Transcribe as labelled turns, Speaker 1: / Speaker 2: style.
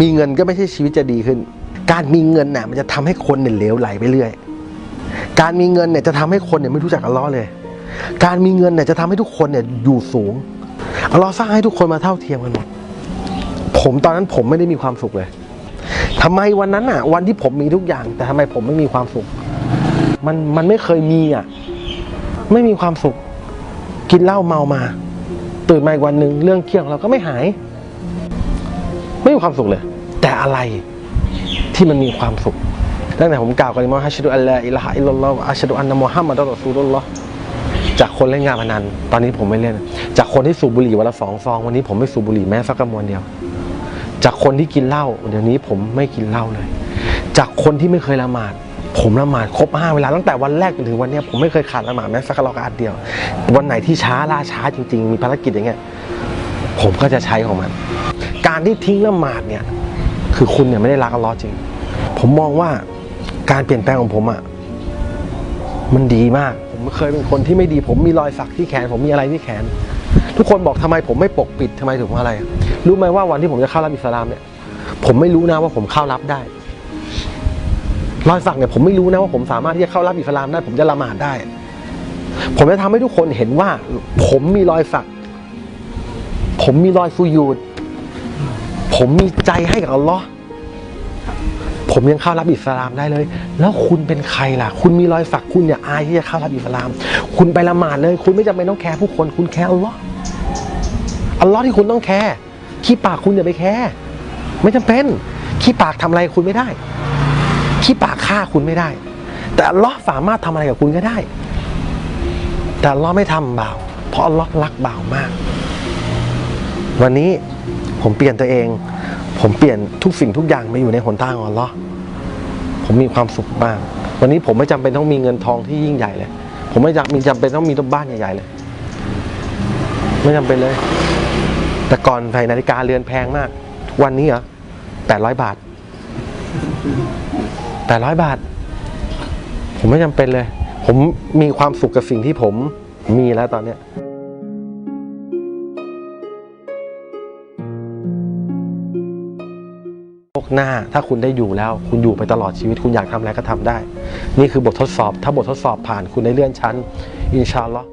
Speaker 1: มีเงินก็ไม่ใช่ชีวิตจะดีขึ้น การมีเงินน่ะมันจะทำให้คนเนี่ยเหลวไหลไปเรื่อย การมีเงินเนี่ยจะทำให้คนเนี่ยไม่รู้จักอัลลอฮ์เลย การมีเงินเนี่ยจะทำให้ทุกคนเนี่ยอยู่สูงอัลลอฮ์สร้างให้ทุกคนมาเท่าเทียมกันหมดผมตอนนั้นผมไม่ได้มีความสุขเลยทำไมวันนั้นอะ วันที่ผมมีทุกอย่าง แต่ทำไมผมไม่มีความสุข มันมันไม่เคยมีอะ ไม่มีความสุข กินเหล้าเมามา ตื่นมาอีกวันหนึ่งเรื่องเครียดของเราก็ไม่หาย ไม่มีความสุขเลย แต่อะไรที่มันมีความสุขตั้งแต่ผมกล่าวกันมาฮัชดุอัลลอฮ์อิลฮะอิลลัลลอฮ์วะอัชดุอันนะมุฮัมมัดรอซูลุลลอฮ์จากคนเล่นงานพนัน ตอนนี้ผมไม่เล่น จากคนที่สูบบุหรี่วันละสองซอง วันนี้ผมไม่สูบบุหรี่แม้สักกระมวลเดียว จากคนที่กินเหล้าเดี๋ยวนี้ผมไม่กินเหล้าเลย จากคนที่ไม่เคยละหมาด ผมละหมาดครบห้าเวลาตั้งแต่วันแรกจนถึงวันนี้ผมไม่เคยขาดละหมาดแม้สักรอกาตเดียว วันไหนที่ช้าล่าช้าจริง ๆ มีภารกิจอย่างเงี้ยผมก็จะใช้ของมัน การที่ทิ้งละหมาดเนี่ย คือคุณเนี่ยไม่ได้รักอัลลอฮ์จริง ผมมองว่าการเปลี่ยนแปลงของผมอะ่ะมันดีมาก ผมเคยเป็นคนที่ไม่ดี ผมมีรอยสักที่แขน ผมมีอะไรที่แขน ทุกคนบอกทำไมผมไม่ปกปิดทำไมถึงอะไร รู้ไหมว่าวันที่ผมจะเข้ารับอิสลามเนี่ย ผมไม่รู้นะว่าผมเข้ารับได้ รอยสักเนี่ยผมไม่รู้นะว่าผมสามารถที่จะเข้ารับอิสลามได้ ผมจะละหมาดได้ ผมจะทำให้ทุกคนเห็นว่า ผมมีรอยสัก ผมมีรอยสุยูด ผมมีใจให้กับอัลลอฮ์ผมยังเข้ารับอิสลามได้เลย แล้วคุณเป็นใครล่ะ คุณมีรอยสักคุณอย่าอายที่จะเข้ารับอิสลาม คุณไปละหมาดเลย คุณไม่จำเป็นต้องแคร์ผู้คน คุณแคร์อัลลอฮ์อัลลอฮ์ที่คุณต้องแคร์ขี้ปากคุณอย่าไปแคร์ไม่จำเป็นขี้ปากทำอะไรคุณไม่ได้ขี้ปากฆ่าคุณไม่ได้ แต่อัลลอฮ์สามารถทำอะไรกับคุณก็ได้ แต่อัลลอฮ์ไม่ทำบ่าว เพราะอัลลอฮ์รักบ่าวมาก วันนี้ ผมเปลี่ยนตัวเอง ผมเปลี่ยนทุกสิ่งทุกอย่างมาอยู่ในหนทางของอัลเลอฮ์ผมมีความสุขมาก วันนี้ผมไม่จำเป็นต้องมีเงินทองที่ยิ่งใหญ่เลย ผมไม่จำมีจำเป็นต้องมีบ้านใหญ่ๆเลย ไม่จำเป็นเลย แต่ก่อนใส่นาฬิกาเรือนแพงมาก วันนี้เหรอแปดร้อยบาทแปดร้อยบาท ผมไม่จำเป็นเลย ผมมีความสุขกับสิ่งที่ผมมีแล้วตอนเนี้ย กหน้า ถ้าคุณได้อยู่แล้ว คุณอยู่ไปตลอดชีวิตคุณอยากทำอะไรก็ทำได้ นี่คือบททดสอบ ถ้าบททดสอบผ่านคุณได้เลื่อนชั้น อินชาอัลลอฮ์